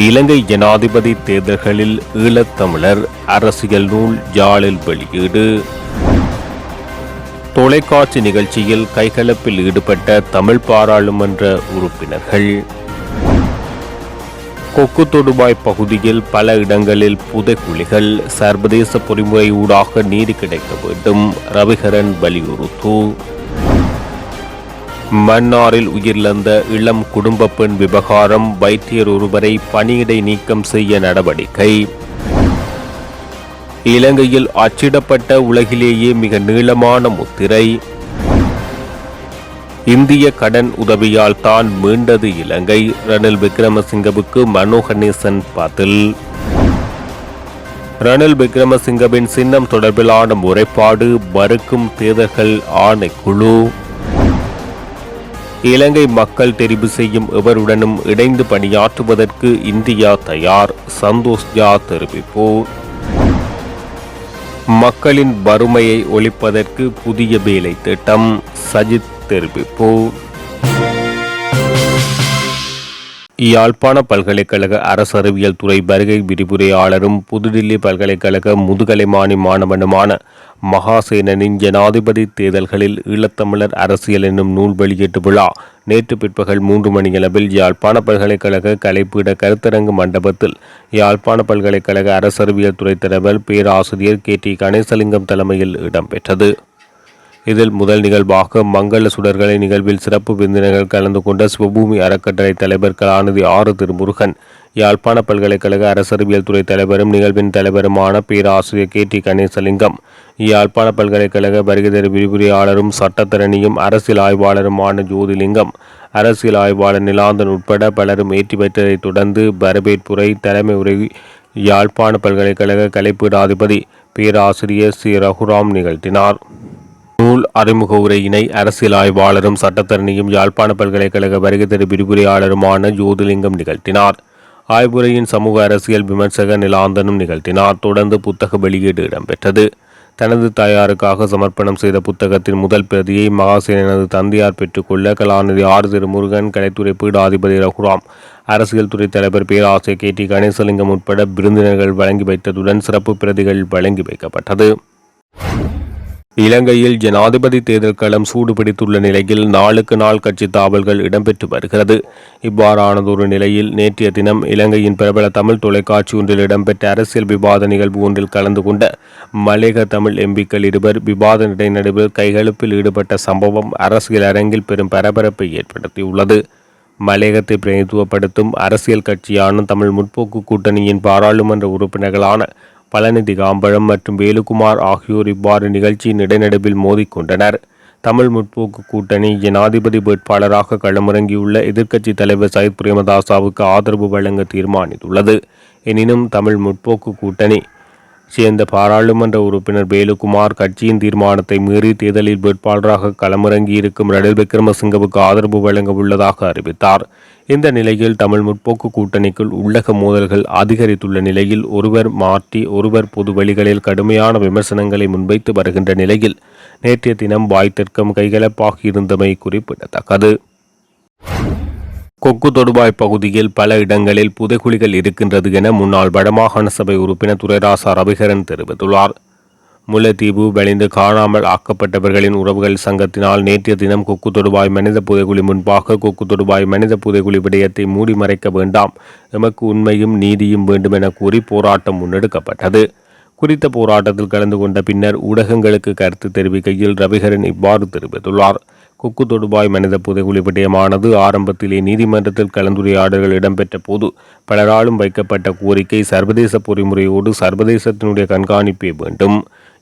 இலங்கை ஜனாதிபதி தேர்தல்களில் ஈழத்தமிழர் அரசியல் நூல் யாழில் வெளியீடு. தொலைக்காட்சி நிகழ்ச்சியில் கைகலப்பில் ஈடுபட்ட தமிழ் பாராளுமன்ற உறுப்பினர்கள். கொக்கு தொடுபாய் பகுதியில் பல இடங்களில் புதைக்குழிகள் சர்வதேச பொறிமுறை ஊடாக நீதி கிடைக்க வேண்டும். ரவிகரன் வலியுறுத்து. மன்னாரில் உயிரிழந்த இளம் குடும்ப பெண் விவகாரம் வைத்தியர் ஒருவரை பணியிடை நீக்கம் செய்ய நடவடிக்கை. இலங்கையில் அச்சிடப்பட்ட உலகிலேயே மிக நீளமான முத்திரை. இந்திய கடன் உதவியால் தான் மீண்டது இலங்கை. ரணில் விக்ரமசிங்கவுக்கு மனோ கணேசன் பதில் ரணில் விக்ரமசிங்கவின் சின்னம் தொடர்பிலான முறைப்பாடு மறுக்கும் தேர்தல்கள் ஆணைக்குழு. இலங்கை மக்கள் தெரிவு செய்யும் எவருடனும் இணைந்து பணியாற்றுவதற்கு இந்தியா தயார். சந்தோஷ் ஜா தெரிவிப்பு மக்களின் வறுமையை ஒழிப்பதற்கு புதிய வேலை திட்டம் சஜித் தெரிவிப்பு யாழ்ப்பாண பல்கலைக்கழக அரசு அறிவியல் துறை வருகை விரிவுரையாளரும் புதுடில்லி பல்கலைக்கழக முதுகலைமானி மாணவனுமான மகாசேனனின் ஜனாதிபதி தேர்தல்களில் ஈழத்தமிழர் அரசியல் என்னும் நூல் வெளியீட்டு விழா நேற்று பிற்பகல் மூன்று மணியளவில் யாழ்ப்பாண பல்கலைக்கழக கலைப்பீட கருத்தரங்கு மண்டபத்தில் யாழ்ப்பாண பல்கலைக்கழக அரசறிவியல் துறை தலைவர் பேராசிரியர் கே டி கணேசலிங்கம் தலைமையில் இடம்பெற்றது. இதில் முதல் நிகழ்வாக மங்கள சுடர்களை நிகழ்வில் சிறப்பு விருந்தினர்கள் கலந்து கொண்ட சிவபூமி அறக்கட்டளை தலைவர் கலாநிதி ஆறு திருமுருகன். யாழ்ப்பாண பல்கலைக்கழக அரசறிவியல் துறை தலைவரும் நிகழ்வின் தலைவருமான பேராசிரியர் கே டி கணேசலிங்கம். யாழ்ப்பாண பல்கலைக்கழக வருகைதர் விரிவுரையாளரும் சட்டத்தரணியும் அரசியல் ஆய்வாளருமான ஜோதிலிங்கம். அரசியல் ஆய்வாளர் நிலாந்தன் உட்பட பலரும் ஏற்றி வைத்ததைத் தொடர்ந்து வரவேற்புரை தலைமை உரை யாழ்ப்பாண பல்கலைக்கழக கலைப்பீடாதிபதி பேராசிரியர் சி ரகுராம் நிகழ்த்தினார். நூல் அறிமுக உரையினை அரசியல் ஆய்வாளரும் சட்டத்தரணியும் யாழ்ப்பாண பல்கலைக்கழக வருகை விரிவுரையாளருமான ஜோதிலிங்கம் நிகழ்த்தினார். ஆய்வுரையின் சமூக அரசியல் விமர்சக நிலாந்தனும் நிகழ்த்தினார். தொடர்ந்து புத்தக வெளியீடு இடம்பெற்றது. தனது தாயாருக்காக சமர்ப்பணம் செய்த புத்தகத்தின் முதல் பிரதியை மகாசேனது தந்தையார் பெற்றுக்கொள்ள கலாநிதி ஆர். திருமுருகன் கலைத்துறை பீடாதிபதி ரகுராம் அரசியல் துறை தலைவர் பேராசிரியர் கே. டி. கணேசலிங்கம் உட்பட விருந்தினர்கள் வழங்கி வைத்ததுடன் சிறப்பு பிரதிகள் வழங்கி வைக்கப்பட்டது. இலங்கையில் ஜனாதிபதி தேர்தல் களம் சூடுபிடித்துள்ள நிலையில் நாளுக்கு நாள் கட்சி தாவல்கள் இடம்பெற்று வருகிறது. இவ்வாறானதொரு நிலையில் நேற்றைய தினம் இலங்கையின் பிரபல தமிழ் தொலைக்காட்சி ஒன்றில் இடம்பெற்ற அரசியல் விவாத நிகழ்வு ஒன்றில் கலந்து கொண்ட மலேக தமிழ் எம்பிக்கள் இருவர் விவாத நடுவில் கைகழுப்பில் ஈடுபட்ட சம்பவம் அரசியல் அரங்கில் பெரும் பரபரப்பை ஏற்படுத்தியுள்ளது. மலையகத்தை பிரதிநிதித்துவப்படுத்தும் அரசியல் கட்சியான தமிழ் முற்போக்கு கூட்டணியின் பாராளுமன்ற உறுப்பினர்களான பழனிதி காம்பழம் மற்றும் வேலுகுமார் ஆகியோர் இவ்வாறு நிகழ்ச்சியின் இடைநடுவில் மோதிக்கொண்டனர். தமிழ் முற்போக்கு கூட்டணி ஜனாதிபதி வேட்பாளராக களமிறங்கியுள்ள எதிர்க்கட்சி தலைவர் சயித் பிரேமதாசாவுக்கு ஆதரவு வழங்க தீர்மானித்துள்ளது. எனினும் தமிழ் முற்போக்கு கூட்டணி சேர்ந்த பாராளுமன்ற உறுப்பினர் வேலுகுமார் கட்சியின் தீர்மானத்தை மீறி தேர்தலில் வேட்பாளராக களமிறங்கியிருக்கும் ரணில் விக்ரமசிங்கவுக்கு ஆதரவு வழங்க உள்ளதாக அறிவித்தார். இந்த நிலையில் தமிழ் முற்போக்கு கூட்டணிக்குள் உள்ளக மோதல்கள் அதிகரித்துள்ள நிலையில் ஒருவர் மாற்றி ஒருவர் பொது வழிகளில் கடுமையான விமர்சனங்களை முன்வைத்து வருகின்ற நிலையில் நேற்றைய தினம் வாய்த்திற்கும் கைகலப்பாகி இருந்தமை குறிப்பிடத்தக்கது. கொக்கு தொடுபாய் பகுதியில் பல இடங்களில் புதைக்குழிகள் இருக்கின்றது என முன்னாள் வடமாகாண சபை உறுப்பினர் துரைராசா ரவிகரன் தெரிவித்துள்ளார். முல்லைத்தீவு வெளிந்து காணாமல் ஆக்கப்பட்டவர்களின் உறவுகள் சங்கத்தினால் நேற்றைய தினம் கொக்கு தொடுபாய் மனித புதைக்குழி முன்பாக கொக்கு தொடுபாய் மனித புதைக்குழி விடயத்தை மூடி மறைக்க வேண்டாம் எமக்கு உண்மையும் நீதியும் வேண்டும் என கூறி போராட்டம் முன்னெடுக்கப்பட்டது. குறித்த போராட்டத்தில் கலந்து கொண்ட பின்னர் ஊடகங்களுக்கு கருத்து தெரிவிக்கையில் ரவிகரன் இவ்வாறு தெரிவித்துள்ளார். குக்கு தொடுபாய் மனித புதைகுழி விடயமானது ஆரம்பத்திலே நீதிமன்றத்தில் கலந்துரையாடல்கள் இடம்பெற்ற போது பலராலும் வைக்கப்பட்ட கோரிக்கை சர்வதேச பொறிமுறையோடு சர்வதேசத்தினுடைய கண்காணிப்பே வேண்டும்.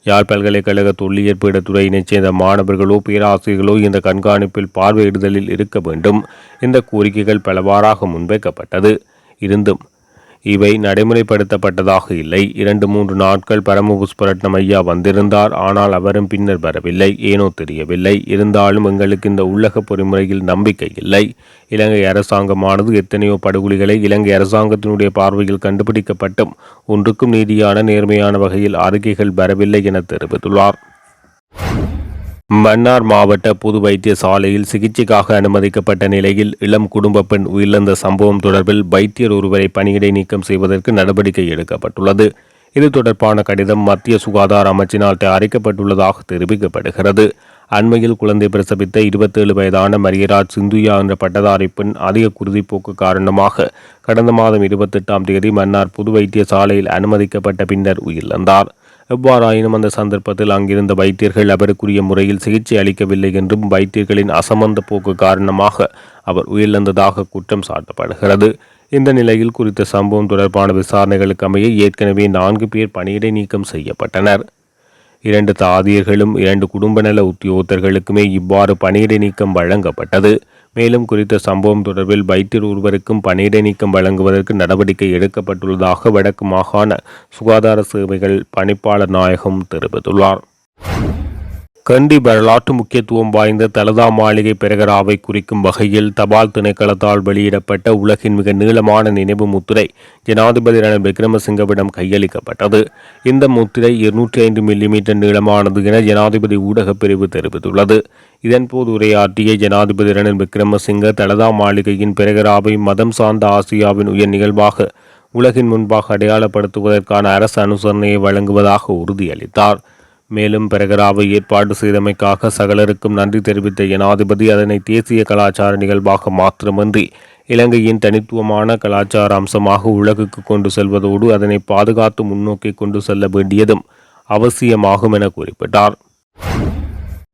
யாழ் பல்கலைக்கழக தொல்லியல் பீடத்துறையினைச் சேர்ந்த மாணவர்களோ பேராசிரியர்களோ இந்த கண்காணிப்பில் பார்வையிடுதலில் இருக்க வேண்டும். இந்த கோரிக்கைகள் பலவாறாக முன்வைக்கப்பட்டது. இருந்தும் இவை நடைமுறைப்படுத்தப்பட்டதாக இல்லை. இரண்டு மூன்று நாட்கள் பரம புஷ்பரட்னம் ஐயா வந்திருந்தார். ஆனால் அவரும் பின்னர் வரவில்லை. ஏனோ தெரியவில்லை. இருந்தாலும் எங்களுக்கு இந்த உள்ளக பொறிமுறையில் நம்பிக்கை இல்லை. இலங்கை அரசாங்கமானது எத்தனையோ படுகொலிகளை இலங்கை அரசாங்கத்தினுடைய பார்வையில் கண்டுபிடிக்கப்பட்டும் ஒன்றுக்கும் நீதியான நேர்மையான வகையில் அறிக்கைகள் வரவில்லை என தெரிவித்துள்ளார். மன்னார் மாவட்ட பொது வைத்தியசாலையில் சிகிச்சைக்காக அனுமதிக்கப்பட்ட நிலையில் இளம் குடும்ப பெண் உயிரிழந்த சம்பவம் தொடர்பில் வைத்தியர் ஒருவரை பணியிடை நீக்கம் செய்வதற்கு நடவடிக்கை எடுக்கப்பட்டுள்ளது. இது தொடர்பான கடிதம் மத்திய சுகாதார அமைச்சினால் தயாரிக்கப்பட்டுள்ளதாக தெரிவிக்கப்படுகிறது. அண்மையில் குழந்தை பிரசவித்த இருபத்தேழு வயதான மரியராஜ் சிந்துயா என்ற பட்டதாரி பெண் அதிக குருதிப்போக்கு காரணமாக கடந்த மாதம் இருபத்தெட்டாம் தேதி மன்னார் புது வைத்தியசாலையில் அனுமதிக்கப்பட்ட பின்னர் உயிரிழந்தார். எவ்வாறாயினும் அந்த சந்தர்ப்பத்தில் அங்கிருந்த வைத்தியர்கள் அவருக்குரிய முறையில் சிகிச்சை அளிக்கவில்லை என்றும் வைத்தியர்களின் அசமந்த போக்கு காரணமாக அவர் உயிரிழந்ததாக குற்றம் சாட்டப்படுகிறது. இந்த நிலையில் குறித்த சம்பவம் தொடர்பான விசாரணைகளுக்கு அமைய ஏற்கனவே நான்கு பேர் பணியிடை நீக்கம் செய்யப்பட்டனர். இரண்டு தாதியர்களும் இரண்டு குடும்ப நல உத்தியோகத்தர்களுக்குமே இவ்வாறு பணியிடை நீக்கம் வழங்கப்பட்டது. மேலும் குறித்த சம்பவம் தொடர்பில் வைத்தியர் ஒருவருக்கும் பணியிடை நீக்கம் வழங்குவதற்கு நடவடிக்கை எடுக்கப்பட்டுள்ளதாக வடக்கு மாகாண சுகாதார சேவைகள் பணிப்பாளர் நாயகம் தெரிவித்துள்ளார். கண்டி வரலாற்று முக்கியத்துவம் வாய்ந்த தலதா மாளிகை பிரகராவை குறிக்கும் வகையில் தபால் திணைக்களத்தால் வெளியிடப்பட்ட உலகின் மிக நீளமான நினைவு முத்திரை ஜனாதிபதி ரணில் விக்ரமசிங்கவிடம் கையளிக்கப்பட்டது. இந்த முத்திரை இருநூற்றி ஐந்து மில்லிமீட்டர் நீளமானது என ஜனாதிபதி ஊடகப் பிரிவு தெரிவித்துள்ளது. இதன்போது உரையாற்றிய ஜனாதிபதி ரணில் விக்ரமசிங்க தலதா மாளிகையின் பிரகராவை மதம் சார்ந்த ஆசியாவின் உயர் நிகழ்வாக உலகின் முன்பாக அடையாளப்படுத்துவதற்கான அரசு அனுசரணையை வழங்குவதாக உறுதியளித்தார். மேலும் பிரகராவை ஏற்பாடு செய்தமைக்காக சகலருக்கும் நன்றி தெரிவித்த ஜனாதிபதி அதனை தேசிய கலாச்சார நிகழ்வாக மாத்திரமன்றி இலங்கையின் தனித்துவமான கலாச்சார அம்சமாக உலகுக்கு கொண்டு செல்வதோடு அதனை பாதுகாத்து முன்னோக்கி கொண்டு செல்ல வேண்டியதும் அவசியமாகும் என குறிப்பிட்டார்.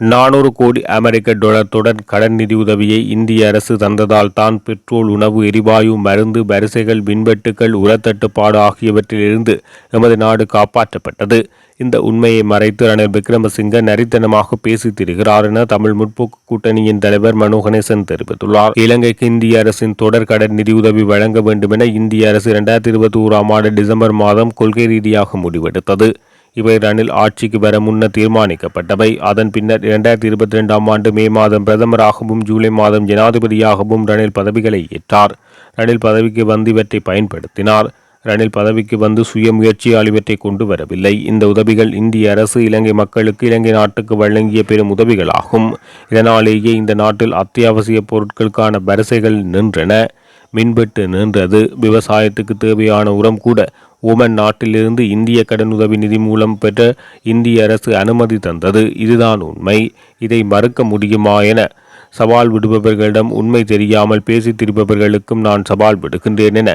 நானூறு கோடி அமெரிக்க டாலர் கடன் நிதியுதவியை இந்திய அரசு தந்ததால் தான் பெட்ரோல் உணவு எரிவாயு மருந்து வரிசைகள் மின்வெட்டுகள் உரத்தட்டுப்பாடு ஆகியவற்றிலிருந்து எமது நாடு காப்பாற்றப்பட்டது. இந்த உண்மையை மறைத்து ரணில் விக்ரமசிங்க நரித்தனமாக பேசி திரிகிறார் என தமிழ் முற்போக்கு கூட்டணியின் தலைவர் மனோ கணேசன் தெரிவித்துள்ளார். இலங்கைக்கு இந்திய அரசின் தொடர் கடன் நிதியுதவி வழங்க வேண்டும் என இந்திய அரசு இரண்டாயிரத்தி இருபத்தி ஓராம் ஆண்டு டிசம்பர் மாதம் கொள்கை ரீதியாக முடிவெடுத்தது. இவை ரணில் ஆட்சிக்கு வர முன்னர் தீர்மானிக்கப்பட்டவை. அதன் பின்னர் இரண்டாயிரத்தி இருபத்தி ரெண்டாம் ஆண்டு மே மாதம் பிரதமராகவும் ஜூலை மாதம் ஜனாதிபதியாகவும் ரணில் பதவிகளை ஏற்றார். ரணில் பதவிக்கு வந்து இவற்றை பயன்படுத்தினார். ரணில் பதவிக்கு வந்து சுய முயற்சியால் இவற்றை கொண்டு வரவில்லை. இந்த உதவிகள் இந்திய அரசு இலங்கை மக்களுக்கு இலங்கை நாட்டுக்கு வழங்கிய பெரும் உதவிகளாகும். இதனாலேயே இந்த நாட்டில் அத்தியாவசிய பொருட்களுக்கான வரிசைகள் நின்றன. மின்வெட்டு நின்றது. விவசாயத்துக்கு தேவையான உரம் கூட ஓமன் நாட்டிலிருந்து இந்திய கடனுதவி நிதி மூலம் பெற்ற இந்திய அரசு அனுமதி தந்தது. இதுதான் உண்மை. இதை மறுக்க முடியுமா என சவால் விடுபவர்களிடம் உண்மை தெரியாமல் பேசி திரிபவர்களுக்கும் நான் சவால் விடுகின்றேன் என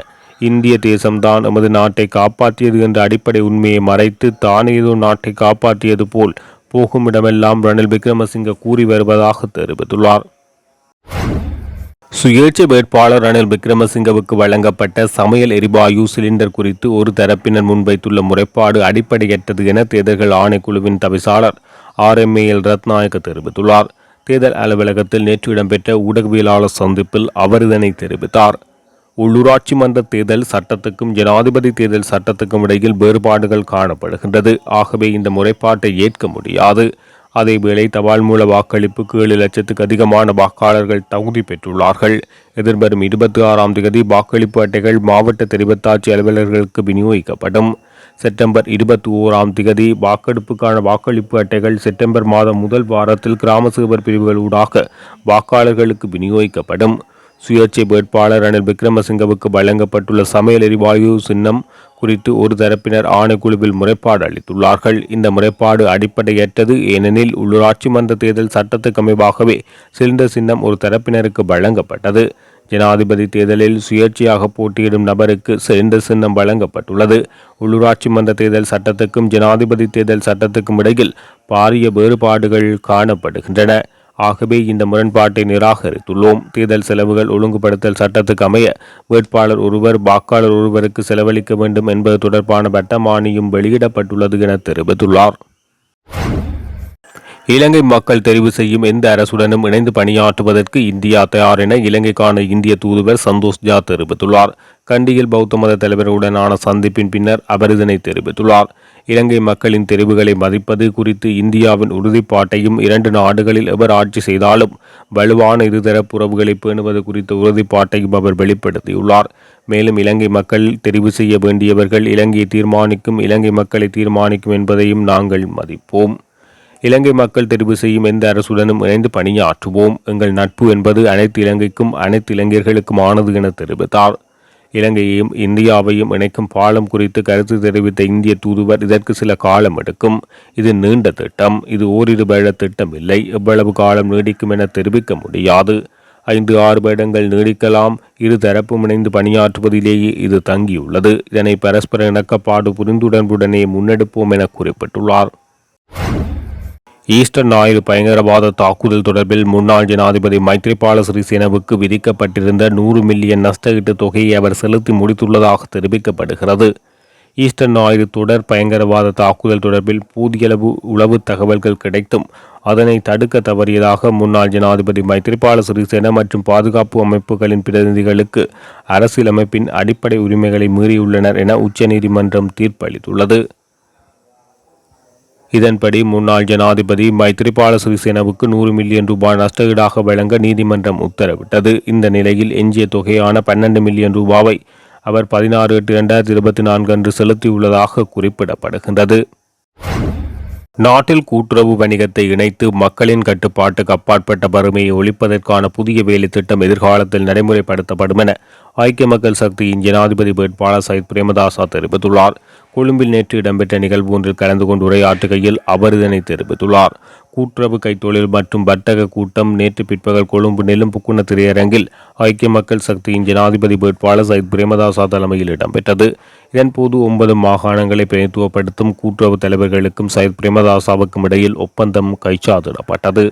இந்திய தேசம்தான் நமது நாட்டை காப்பாற்றியது என்ற அடிப்படை உண்மையை மறைத்து தான் ஏதோ நாட்டை காப்பாற்றியது போல் போகும் இடமெல்லாம் ரணில் விக்ரமசிங்க கூறி வருவதாக தெரிவித்துள்ளார். சுயேட்சை வேட்பாளர் ரணில் விக்ரமசிங்கவுக்கு வழங்கப்பட்ட சமையல் எரிவாயு சிலிண்டர் குறித்து ஒரு தரப்பினர் முன்வைத்துள்ள முறைப்பாடு அடிப்படையற்றது என தேர்தல்கள் ஆணைக்குழுவின் தவிசாளர் ஆர் எம் எல் ரத்நாயக்க தெரிவித்துள்ளார். தேர்தல் அலுவலகத்தில் நேற்று இடம்பெற்ற ஊடகவியலாளர் சந்திப்பில் அவர் இதனை தெரிவித்தார். உள்ளூராட்சி மன்ற தேர்தல் சட்டத்துக்கும் ஜனாதிபதி தேர்தல் சட்டத்துக்கும் இடையில் வேறுபாடுகள் காணப்படுகின்றது. ஆகவே இந்த முறைப்பாட்டை ஏற்க முடியாது. அதேவேளை தபால் மூல வாக்களிப்புக்கு ஏழு லட்சத்துக்கு அதிகமான வாக்காளர்கள் தகுதி பெற்றுள்ளார்கள். எதிர்வரும் இருபத்தி ஆறாம் தேதி வாக்களிப்பு அட்டைகள் மாவட்ட தெரிவத்தாட்சி அலுவலர்களுக்கு விநியோகிக்கப்படும். செப்டம்பர் இருபத்தி ஓராம் திகதி வாக்கெடுப்புக்கான வாக்களிப்பு அட்டைகள் செப்டம்பர் மாதம் முதல் வாரத்தில் கிராம சேவர் பிரிவுகள் ஊடாக வாக்காளர்களுக்கு விநியோகிக்கப்படும். சுயேட்சை வேட்பாளர் ரணில் விக்ரமசிங்கவுக்கு வழங்கப்பட்டுள்ள சமையல் எரிவாயு சின்னம் குறித்து ஒரு தரப்பினர் ஆணைக்குழுவில் முறைப்பாடு அளித்துள்ளார்கள். இந்த முறைப்பாடு அடிப்படையற்றது. ஏனெனில் உள்ளூராட்சி மன்ற தேர்தல் சட்டத்துக்கு அமைவாகவே சிலிண்டர் சின்னம் ஒரு தரப்பினருக்கு வழங்கப்பட்டது. ஜனாதிபதி தேர்தலில் சுயேட்சையாக போட்டியிடும் நபருக்கு சிலிண்டர் சின்னம் வழங்கப்பட்டுள்ளது. உள்ளூராட்சி மன்ற தேர்தல் சட்டத்துக்கும் ஜனாதிபதி தேர்தல் சட்டத்துக்கும் இடையில் பாரிய வேறுபாடுகள் காணப்படுகின்றன. ஆகவே இந்த முரண்பாட்டை நிராகரித்துள்ளோம். தேர்தல் செலவுகள் ஒழுங்குபடுத்தல் சட்டத்துக்கு அமைய வேட்பாளர் ஒருவர் வாக்காளர் ஒருவருக்கு செலவழிக்க வேண்டும் என்பது தொடர்பான வட்டமானியும் வெளியிடப்பட்டுள்ளது என தெரிவித்துள்ளார். இலங்கை மக்கள் தெரிவு செய்யும் எந்த அரசுடனும் இணைந்து பணியாற்றுவதற்கு இந்தியா தயார் என இலங்கைக்கான இந்திய தூதுவர் சந்தோஷ் ஜா தெரிவித்துள்ளார். கண்டியில் பௌத்த மத தலைவர்களுடனான சந்திப்பின் பின்னர் அவர் இதனை தெரிவித்துள்ளார். இலங்கை மக்களின் தெரிவுகளை மதிப்பது குறித்து இந்தியாவின் உறுதிப்பாட்டையும் இரண்டு நாடுகளில் எவர் ஆட்சி செய்தாலும் வலுவான இருதரப்பு உறவுகளை பேணுவது குறித்த உறுதிப்பாட்டையும் அவர் வெளிப்படுத்தியுள்ளார். மேலும் இலங்கை மக்கள் தெரிவு செய்ய வேண்டியவர்கள் இலங்கையை தீர்மானிக்கும் இலங்கை மக்களை தீர்மானிக்கும் என்பதையும் நாங்கள் மதிப்போம். இலங்கை மக்கள் தெரிவு செய்யும் எந்த அரசுடனும் இணைந்து பணியாற்றுவோம். எங்கள் நட்பு என்பது அனைத்து இலங்கைக்கும் அனைத்து இளைஞர்களுக்கும் ஆனது என தெரிவித்தார். இலங்கையையும் இந்தியாவையும் இணைக்கும் பாலம் குறித்து கருத்து தெரிவித்த இந்திய தூதுவர் இதற்கு சில காலம் எடுக்கும். இது நீண்ட திட்டம். இது ஓரிரு வருட திட்டம் இல்லை எவ்வளவு காலம் நீடிக்கும் என தெரிவிக்க முடியாது. ஐந்து ஆறு வருடங்கள் நீடிக்கலாம். இரு தரப்பும் இணைந்து பணியாற்றுவதிலேயே இது தங்கியுள்ளது. இதனை பரஸ்பர இணக்கப்பாடு புரிந்துடன்புடனே முன்னெடுப்போம் என குறிப்பிட்டுள்ளார். ஈஸ்டர் ஞாயிறு பயங்கரவாத தாக்குதல் தொடர்பில் முன்னாள் ஜனாதிபதி மைத்ரிபால சிறிசேனவுக்கு விதிக்கப்பட்டிருந்த நூறு மில்லியன் நஷ்டஈட்டு தொகையை அவர் செலுத்தி முடித்துள்ளதாக தெரிவிக்கப்படுகிறது. ஈஸ்டர் ஞாயிறு தொடர் பயங்கரவாத தாக்குதல் தொடர்பில் பூதியளவு உளவு தகவல்கள் கிடைத்தும் அதனை தடுக்க தவறியதாக முன்னாள் ஜனாதிபதி மைத்ரிபால சிறிசேன மற்றும் பாதுகாப்பு அமைப்புகளின் பிரதிநிதிகளுக்கு அரசியலமைப்பின் அடிப்படை உரிமைகளை மீறியுள்ளனர் என உச்சநீதிமன்றம் தீர்ப்பளித்துள்ளது. இதன்படி முன்னாள் ஜனாதிபதி மைத்ரிபால சிறிசேனவுக்கு நூறு மில்லியன் ரூபாய் நஷ்டஈடாக வழங்க நீதிமன்றம் உத்தரவிட்டது. இந்த நிலையில் எஞ்சிய தொகையான பன்னெண்டு மில்லியன் ரூபாவை அவர் பதினாறு எட்டு இரண்டாயிரத்தி இருபத்தி நான்கு அன்று செலுத்தியுள்ளதாக குறிப்பிடப்படுகின்றது. நாட்டில் கூட்டுறவு வணிகத்தை இணைத்து மக்களின் கட்டுப்பாட்டுக்கு அப்பாற்பட்ட வறுமையை ஒழிப்பதற்கான புதிய வேலை திட்டம் எதிர்காலத்தில் நடைமுறைப்படுத்தப்படும் என ஐக்கிய மக்கள் சக்தியின் ஜனாதிபதி வேட்பாளர் சயித் பிரேமதாசா தெரிவித்துள்ளார். கொழும்பில் நேற்று இடம்பெற்ற நிகழ்வு ஒன்றில் கலந்து கொண்டு உரையாற்றுகையில் அவர் இதனை தெரிவித்துள்ளார். கூட்டுறவு கைத்தொழில் மற்றும் வர்த்தக கூட்டம் நேற்று பிற்பகல் கொழும்பு நெலும்புக்குண திரையரங்கில் ஐக்கிய மக்கள் சக்தியின் ஜனாதிபதி வேட்பாளர் சயித் பிரேமதாசா தலைமையில் இடம்பெற்றது. இதன்போது ஒன்பது மாகாணங்களை பிரதித்துவப்படுத்தும் கூட்டுறவு தலைவர்களுக்கும் சயித் பிரேமதாசாவுக்கும் இடையில் ஒப்பந்தம் கைச்சாதிடப்பட்டது